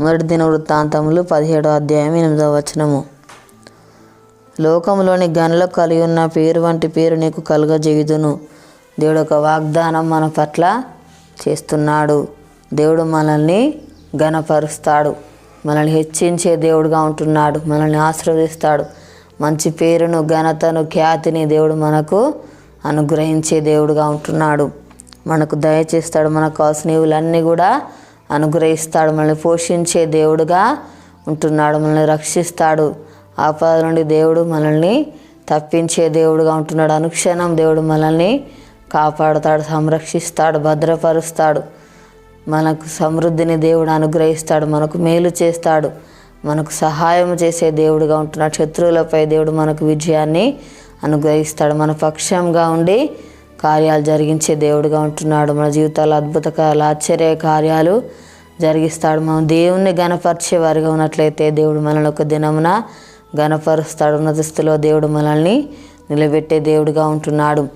మొదటి దిన వృత్తాంతములు పదిహేడో అధ్యాయం ఎనిమిదవ వచనము. లోకంలోని గనుల కలిగి ఉన్న పేరు వంటి పేరు నీకు కలుగజేయుదును. దేవుడు ఒక వాగ్దానం మన పట్ల చేస్తున్నాడు. దేవుడు మనల్ని ఘనపరుస్తాడు. మనల్ని హెచ్చించే దేవుడుగా ఉంటున్నాడు. మనల్ని ఆశీర్వదిస్తాడు. మంచి పేరును ఘనతను ఖ్యాతిని దేవుడు మనకు అనుగ్రహించే దేవుడుగా ఉంటున్నాడు. మనకు దయచేస్తాడు. మనకు కావాల్సినవులన్నీ కూడా అనుగ్రహిస్తాడు మనల్ని పోషించే దేవుడుగా ఉంటున్నాడు మనల్ని రక్షిస్తాడు. ఆపద నుండి దేవుడు మనల్ని తప్పించే దేవుడుగా ఉంటున్నాడు. అనుక్షణం దేవుడు మనల్ని కాపాడుతాడు సంరక్షిస్తాడు భద్రపరుస్తాడు. మనకు సమృద్ధిని దేవుడు అనుగ్రహిస్తాడు మనకు మేలు చేస్తాడు మనకు సహాయం చేసే దేవుడుగా ఉంటున్నాడు. శత్రువులపై దేవుడు మనకు విజయాన్ని అనుగ్రహిస్తాడు. మన పక్షంగా ఉండి కార్యాలు జరిగించే దేవుడుగా ఉంటున్నాడు. మన జీవితాల్లో అద్భుత కార్యాలు ఆశ్చర్య కార్యాలు జరిగిస్తాడు. మనం దేవుణ్ణి గణపరిచే వారిగా ఉన్నట్లయితే దేవుడు మనల్ని ఒక దినమున గణపరుస్తాడు ఉన్నత స్థితిలో దేవుడు మనల్ని నిలబెట్టే దేవుడుగా ఉంటున్నాడు.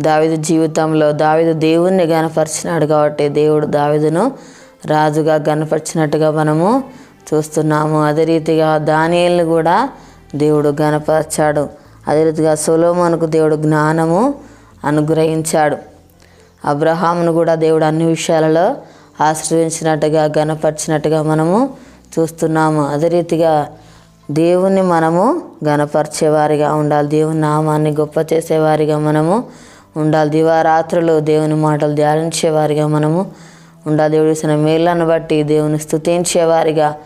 దావిదు జీవితంలో దావిదు దేవుణ్ణి గణపరిచినాడు కాబట్టి దేవుడు దావిదును రాజుగా గణపరిచినట్టుగా మనము చూస్తున్నాము. అదే రీతిగా దానియల్ని కూడా దేవుడు గణపరిచాడు అదే రీతిగా సొలోమోనుకు దేవుడు జ్ఞానము అనుగ్రహించాడు. అబ్రహామును కూడా దేవుడు అన్ని విషయాలలో ఆశ్రయించినట్టుగా గనపరిచినట్టుగా మనము చూస్తున్నాము. అదే రీతిగా దేవుణ్ణి మనము గనపరిచేవారిగా ఉండాలి. దేవుని నామాన్ని గొప్ప చేసేవారిగా మనము ఉండాలి. దివారాత్రులు దేవుని మాటలు ధ్యానించేవారిగా మనము ఉండాలి. దేవుడు ఇచ్చిన మేళ్ళను బట్టి దేవుని స్తుతించేవారిగా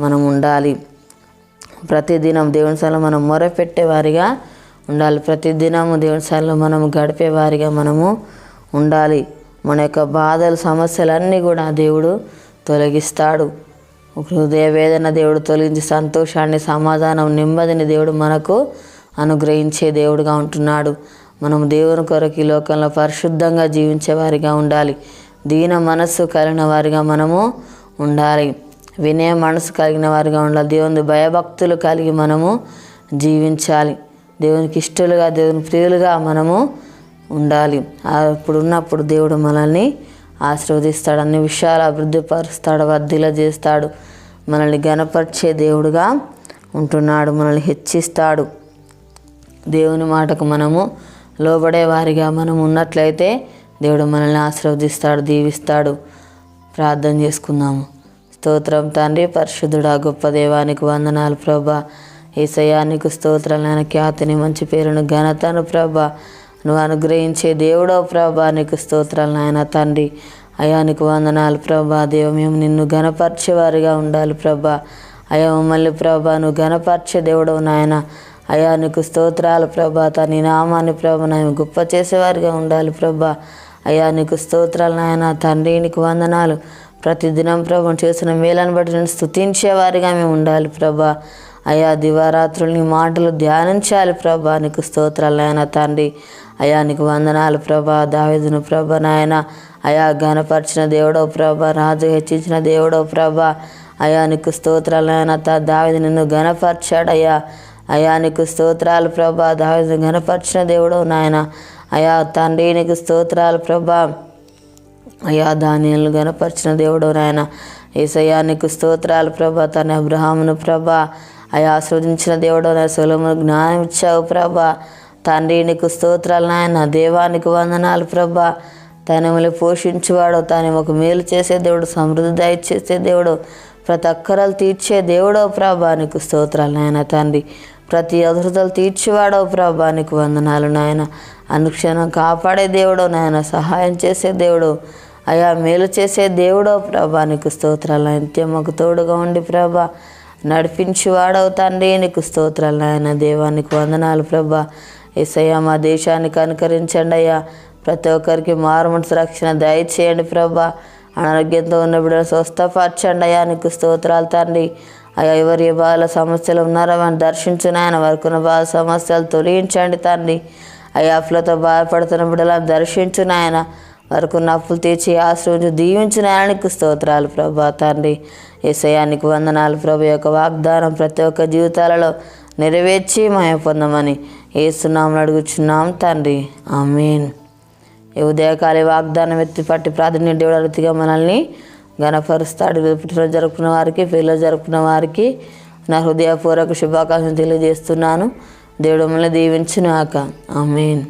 మనం ఉండాలి. ప్రతిదినం దేవుని మనం మొరపెట్టేవారిగా ఉండాలి. ప్రతిదినము దేవుని మనం గడిపేవారిగా మనము ఉండాలి. మన యొక్క బాధలు సమస్యలన్నీ కూడా దేవుడు తొలగిస్తాడు. హృదయ వేదన దేవుడు తొలగించి సంతోషాన్ని సమాధానం నెమ్మదిని దేవుడు మనకు అనుగ్రహించే దేవుడుగా ఉంటున్నాడు. మనం దేవుని కొరకు ఈ లోకంలో పరిశుద్ధంగా జీవించే వారిగా ఉండాలి. దీన మనస్సు కలిగిన వారిగా మనము ఉండాలి. వినయ మనసు కలిగిన వారిగా ఉండాలి. దేవుని భయభక్తులు కలిగి మనము జీవించాలి. దేవునికి ఇష్టలుగా దేవుని ప్రియులుగా మనము ఉండాలి. అప్పుడు ఉన్నప్పుడు దేవుడు మనల్ని ఆశీర్వదిస్తాడు అన్ని విషయాలు అభివృద్ధిపరుస్తాడు వర్ధిల చేస్తాడు. మనల్ని గనపరిచే దేవుడుగా ఉంటున్నాడు మనల్ని హెచ్చిస్తాడు. దేవుని మాటకు మనము లోబడే వారిగా మనం ఉన్నట్లయితే దేవుడు మనల్ని ఆశీర్వదిస్తాడు దీవిస్తాడు. ప్రార్థన చేసుకుందాము. స్తోత్రం తండ్రి పరిశుద్ధుడా గొప్ప దేవానికి వందనాలు ప్రభా. ఏసయానికి స్తోత్రాలైన ఖ్యాతిని మంచి పేరును ఘనతను ప్రభా. నువ్వు అనుగ్రహించే దేవుడో ప్రభా నీకు స్తోత్రాలు నాయన తండ్రి. అయానికి వందనాలు ప్రభా. దేవ మేము నిన్ను ఘనపరిచేవారిగా ఉండాలి ప్రభా. అయా మమ్మల్ని ప్రభా నువ్వు ఘనపరిచే దేవుడవు నాయన. అయా నీకు స్తోత్రాలు ప్రభా. తని నామాన్ని ప్రభా నేను గొప్ప చేసేవారిగా ఉండాలి ప్రభా. అయా నీకు స్తోత్రాలు నాయన తండ్రి నీకు వందనాలు. ప్రతిదినం ప్రభు చేసిన మేలను బట్టి నేను స్థుతించేవారిగా మేము ఉండాలి ప్రభా. అయా దివారాత్రులు నీ మాటలు ధ్యానించాలి ప్రభా. నీకు స్తోత్రాలు తండ్రి. అయా నీకు వందనాలు ప్రభా. దావిదును ప్రభ నాయన. అయా ఘనపరిచిన దేవుడో ప్రభ. రాజు హెచ్చించిన దేవుడో ప్రభ. అయా నీకు స్తోత్రాలు నాయన తా. నిన్ను ఘనపరిచాడు అయ్యా. అయా నీకు స్తోత్రాలు ప్రభా. దావిది ఘనపరిచిన దేవుడో నాయన. అయా తండ్రి నీకు స్తోత్రాలు ప్రభా. అయ్యా ధాన్యాలు గనపరిచిన దేవుడు నాయన ఏసయ్యా నీకు స్తోత్రాలు ప్రభా తన అబ్రహామును ప్రభా. అయ్యా ఆస్వాదించిన దేవుడు నాయన సొలమును జ్ఞానం ఇచ్చావు ప్రభా. తండ్రి నీకు స్తోత్రాలు నాయన. దేవానికి వందనాలు ప్రభా. తనములు పోషించేవాడు తను ఒక మేలు చేసే దేవుడు సమృద్ధి దయచేసే దేవుడు ప్రతి అక్కరలు తీర్చే దేవుడో ప్రభా. నీకు స్తోత్రాలు నాయన తండ్రి. ప్రతి అధృతలు తీర్చివాడో ప్రభా. నీకు వందనాలు నాయన. అనుక్షణం కాపాడే దేవుడో నాయన. సహాయం చేసే దేవుడు. అయా మేలు చేసే దేవుడో ప్రభా. నీకు స్తోత్రాలు నిత్యం మాకు తోడుగా ఉండి ప్రభా. నడిపించి వాడవు తండ్రి. నీకు స్తోత్రాలు నాయన. దేవానికి వందనాలు ప్రభా. ఏసయ్యా మా దేశానికి అనుకరించండి అయ్యా. ప్రతి ఒక్కరికి మారుమనసు రక్షణ దయచేయండి ప్రభా. అనారోగ్యంతో ఉన్న స్వస్థపరచండి అయ్యా. నీకు స్తోత్రాలు తండ్రి. అయ్యా ఎవరి ఏ బాధల సమస్యలు ఉన్నారో మనం దర్శించిన ఆయన వరకున్న బాధ సమస్యలు తొలగించండి తండ్రి. అయ్యా అఫ్లతో బాధపడుతున్న బిడ్డలను దర్శించిన ఆయన వారికి నప్పులు అప్పులు తీర్చి ఆశ్రయించి దీవించిన ఆయనకు స్తోత్రాలు ప్రభా తండ్రి. ఏసయానికి వందనాలు ప్రభు. యొక్క వాగ్దానం ప్రతి ఒక్క జీవితాలలో నెరవేర్చి మాయ పొందమని ఏసునామని అడుగుచున్నాం తండ్రి. అమీన్ ఈ ఉదయకాలి వాగ్దానం ఎత్తి పట్టి ప్రాధాన్య దేవుడు అతిగా మనల్ని గణపరుస్తాడు పుట్టినరోజు జరుపుకున్న వారికి పెళ్ళి జరుపుకున్న వారికి నా హృదయపూర్వక శుభాకాంక్షలు తెలియజేస్తున్నాను. దేవుడు మిమ్మల్ని దీవించునాక అమీన్